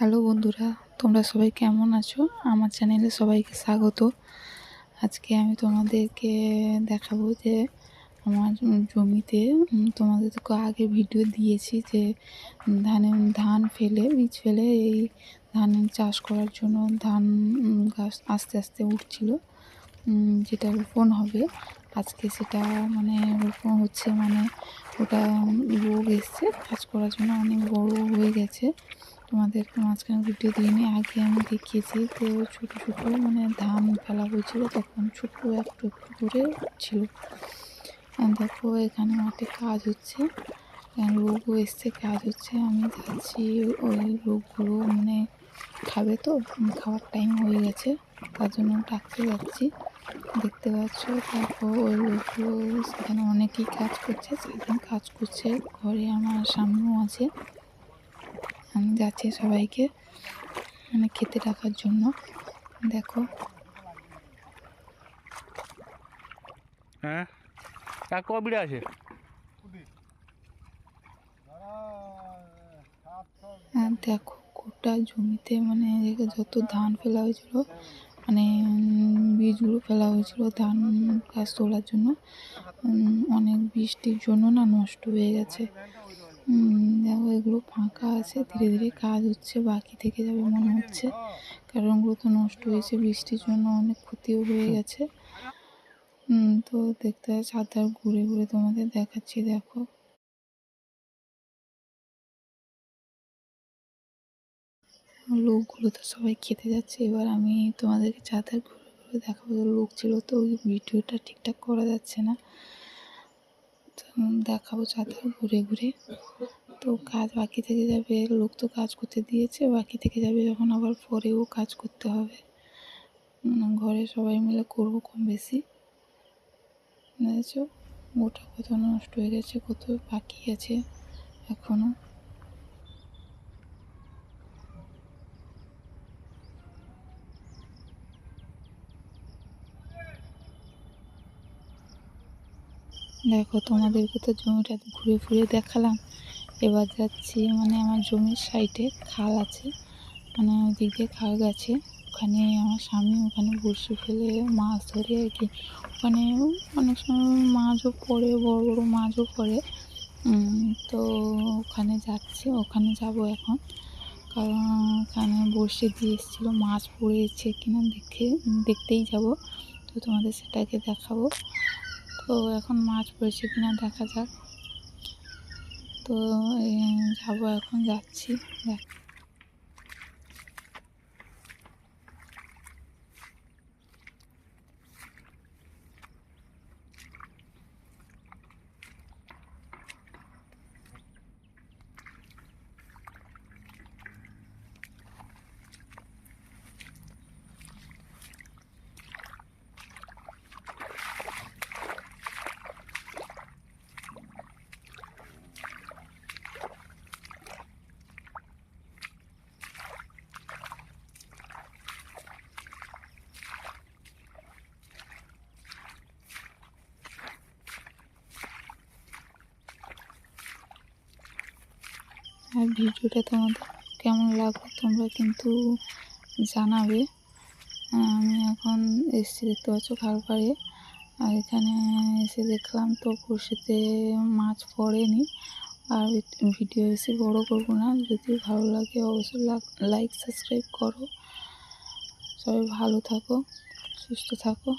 Hello বন্ধুরা, তোমরা সবাই কেমন আছো? আমার চ্যানেলে সবাইকে স্বাগত। আজকে আমি তোমাদেরকে দেখাবো যে আমার জমিতে তোমাদের তো আগে ভিডিও দিয়েছি যে ধানে, ধান ফেলে, বীজ ফেলে এই ধান চাষ করার জন্য ধান গাছ আস্তে আস্তে উঠছিল যেটা রোপণ হবে। আজকে সেটা মানে রোপণ হচ্ছে মানে ওটা রোগ এসছে, কাজ করার জন্য অনেক বড় হয়ে গেছে। তোমাদেরকে মাঝখানে ভিডিও দিইনি, আগে আমি দেখিয়েছি যে ছোটো ছোটো মানে ধান ফেলা হয়েছিল, তখন ছোট্ট একটু একটু করে ছিল। দেখো এখানে মাঠে কাজ হচ্ছে লোকও এসছে, কাজ হচ্ছে, আমি যাচ্ছি ওই লোকগুলো মানে খাবে তো খাওয়ার টাইম হয়ে গেছে, তার জন্য ডাকতে যাচ্ছি। দেখতে পাচ্ছ, দেখো ওই লোকগুলো সেখানে অনেকেই কাজ করছে সেখানে কাজ করছে, ঘরে আমার সামনেও আছে। আমি যাচ্ছি সবাইকে মানে খেতে রাখার জন্য। দেখো। হ্যাঁ? এক ক বিড়ে আছে? আর দেখো গোটা জমিতে মানে যত ধান ফেলা হয়েছিল মানে বীজগুলো ফেলা হয়েছিল ধান গাছ তোলার জন্য অনেক বৃষ্টির জন্য না নষ্ট হয়ে গেছে। দেখো, এগুলো ফাঁকা আছে। ধীরে ধীরে কাজ হচ্ছে, বাকি থেকে যাবে মনে হচ্ছে। কারণ ওগুলো তো নষ্ট হয়েছে বৃষ্টির জন্য, অনেক ক্ষতিও হয়ে গেছে। তো দেখতে ছাতার ঘুরে ঘুরে তোমাদের দেখাচ্ছি, দেখো। লোকগুলো তো সবাই খেতে যাচ্ছে, এবার আমি তোমাদেরকে ছাতার ঘুরে ঘুরে দেখাবো। লোক ছিল তো, ওই ভিডিওটা ঠিকঠাক করা যাচ্ছে না। দেখাবো চাদর ঘুরে ঘুরে। তো কাজ বাকি থেকে যাবে, লোক তো কাজ করতে দিয়েছে, বাকি থেকে যাবে যখন আবার পরেও কাজ করতে হবে। ঘরে সবাই মিলে করব কম বেশি। গোটা কত নষ্ট হয়ে গেছে, কত বাকি আছে এখনও দেখো তোমাদেরকে তো জমিটা ঘুরে ঘুরে দেখালাম। এবার যাচ্ছি মানে আমার জমির সাইডে খাল আছে। মানে ওই দিক দিয়ে খাল গেছে। ওখানে আমার স্বামী ওখানে বড়শি ফেলে মাছ ধরে আর কি। ওখানে অনেক সময় মাছও পড়ে, বড় বড় মাছও পড়ে। তো ওখানে যাচ্ছি, ওখানে যাব এখন। কারণ ওখানে বড়শি দিয়ে এসেছিল, মাছ পড়েছে কিনা দেখে, দেখতেই যাব। তো তোমাদের সেটাকে দেখাবো। তো এখন মাছ পড়েছে কিনা দেখা যাক। তো যাব এখন যাচ্ছি। দেখ আর ভিডিওটা তোমাদের কেমন লাগল তোমরা কিন্তু জানাবে। আমি এখন এসেছি দেখতে পাচ্ছ খাল পাড়ে আর এখানে এসে দেখলাম তো বড়শিতে মাছ পড়েনি। আর ভিডিও এসে বড় করব না। যদি ভালো লাগে অবশ্যই লাইক সাবস্ক্রাইব করো। সবাই ভালো থাকো, সুস্থ থাকো।